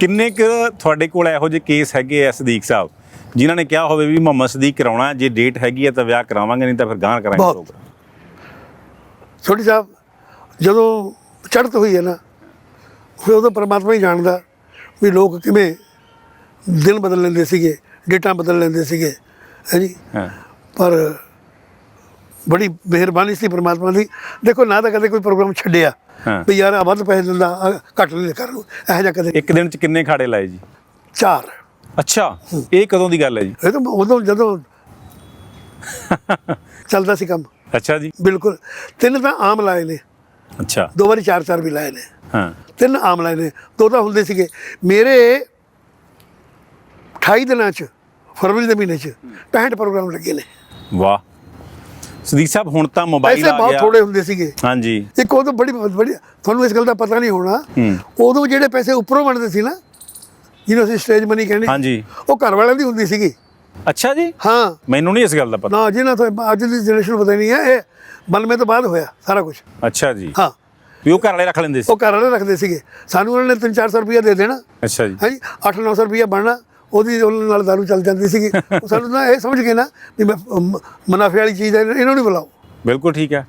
ਕਿੰਨੇ ਕੁ ਤੁਹਾਡੇ ਕੋਲ ਇਹੋ ਜਿਹੇ ਕੇਸ ਹੈਗੇ ਆ ਸਦੀਕ ਸਾਹਿਬ ਜਿਨ੍ਹਾਂ ਨੇ ਕਿਹਾ ਹੋਵੇ ਵੀ ਮੁਹੰਮਦ ਸਦੀਕ ਕਰਾਉਣਾ ਜੇ ਡੇਟ ਹੈਗੀ ਹੈ ਤਾਂ ਵਿਆਹ ਕਰਾਵਾਂਗੇ ਨਹੀਂ ਤਾਂ ਫਿਰ ਗਾਂ ਕਰਾਂਗੇ ਬਹੁਤ। ਪ੍ਰੋਗਰਾਮ ਛੋਟੀ ਸਾਹਿਬ ਜਦੋਂ ਚੜ੍ਹਤ ਹੋਈ ਹੈ ਨਾ ਫਿਰ ਉਦੋਂ ਪਰਮਾਤਮਾ ਹੀ ਜਾਣਦਾ ਵੀ ਲੋਕ ਕਿਵੇਂ ਦਿਨ ਬਦਲ ਲੈਂਦੇ ਸੀਗੇ ਡੇਟਾਂ ਬਦਲ ਲੈਂਦੇ ਸੀਗੇ ਹੈ ਜੀ ਹਾਂ ਪਰ ਬੜੀ ਮਿਹਰਬਾਨੀ ਸੀ ਪਰਮਾਤਮਾ ਦੀ ਦੇਖੋ ਨਾ ਤਾਂ ਕਦੇ ਕੋਈ ਪ੍ਰੋਗਰਾਮ ਛੱਡਿਆ। ਵੀ ਯਾਰ ਆਹ ਵੱਧ ਪੈਸੇ ਦਿੰਦਾ ਆਹ ਘੱਟ ਨਹੀਂ ਕਰ ਲੂ ਇਹੋ ਜਿਹਾ ਕਦੇ। ਇੱਕ ਦਿਨ ਚ ਕਿੰਨੇ ਖਾੜੇ ਲਾਏ ਜੀ? ਚਾਰ। ਅੱਛਾ ਇਹ ਕਦੋਂ ਦੀ ਗੱਲ ਹੈ ਜੀ? ਇਹ ਤਾਂ ਉਦੋਂ ਜਦੋਂ ਚੱਲਦਾ ਸੀ ਕੰਮ। ਅੱਛਾ ਜੀ। ਬਿਲਕੁਲ। ਤਿੰਨ ਤਾਂ ਆਮ ਲਾਏ ਨੇ। ਅੱਛਾ। ਦੋ ਵਾਰੀ ਚਾਰ ਚਾਰ ਵੀ ਲਾਏ ਨੇ। ਹਾਂ। ਤਿੰਨ ਆਮ ਲਾਏ ਨੇ। ਦੋ ਤਾਂ ਹੁੰਦੇ ਸੀਗੇ। ਮੇਰੇ 28 ਦਿਨਾਂ ਚ ਫਰਵਰੀ ਦੇ ਮਹੀਨੇ ਚ 65 ਪ੍ਰੋਗਰਾਮ ਲੱਗੇ ਨੇ। ਵਾਹ। ਸਦੀਕ ਸਾਹਿਬ ਹੁਣ ਤਾਂ ਮੋਬਾਈਲ ਪੈਸੇ ਆ ਬਹੁਤ ਗਿਆ। ਥੋੜੇ ਹੁੰਦੇ ਸੀਗੇ। ਹਾਂਜੀ। ਇੱਕ ਉਦੋਂ ਬੜੀ ਬੜੀ ਤੁਹਾਨੂੰ ਇਸ ਗੱਲ ਦਾ ਪਤਾ ਨਹੀਂ ਹੋਣਾ। ਉਦੋਂ ਜਿਹੜੇ ਪੈਸੇ ਉੱਪਰੋਂ ਬਣਦੇ ਸੀ ਨਾ ਜਿਹਨੂੰ ਅਸੀਂ ਸਟੇਜ ਮਨੀ ਕਹਿੰਦੇ ਹਾਂਜੀ। ਉਹ ਘਰ ਵਾਲਿਆਂ ਦੀ ਹੁੰਦੀ ਸੀਗੀ। ਅੱਛਾ ਜੀ। ਹਾਂ। ਮੈਨੂੰ ਨਹੀਂ ਇਸ ਗੱਲ ਦਾ ਪਤਾ। ਨਾ ਜਿਹਨਾਂ ਤੋਂ ਅੱਜ ਦੀ ਜਨਰੇਸ਼ਨ ਨੂੰ ਪਤਾ ਨਹੀਂ ਹੈ ਇਹ ਬਨਵੇਂ ਤੋਂ ਬਾਅਦ ਹੋਇਆ ਸਾਰਾ ਕੁਝ ਅੱਛਾ ਜੀ। ਹਾਂ। ਵੀ ਉਹ ਘਰ ਵਾਲੇ ਰੱਖ ਲੈਂਦੇ ਸੀ। ਉਹ ਘਰ ਵਾਲੇ ਰੱਖਦੇ ਸੀਗੇ। ਸਾਨੂੰ ਉਹਨਾਂ ਨੇ 3-400 ਰੁਪਇਆ ਦੇ ਦੇਣਾ। ਅੱਛਾ ਜੀ। ਹਾਂਜੀ 8-900 ਰੁਪਇਆ ਬਣਨਾ। ਉਹਦੀ ਉਹਨਾਂ ਨਾਲ ਦਾਰੂ ਚੱਲ ਜਾਂਦੀ ਸੀਗੀ। ਉਹ ਸਾਨੂੰ ਨਾ ਇਹ ਸਮਝ ਕੇ ਨਾ ਵੀ ਮੈਂ ਮੁਨਾਫੇ ਵਾਲੀ ਚੀਜ਼ ਹੈ ਇਹਨਾਂ ਨੂੰ ਬੁਲਾਓ। ਬਿਲਕੁਲ ਠੀਕ ਹੈ।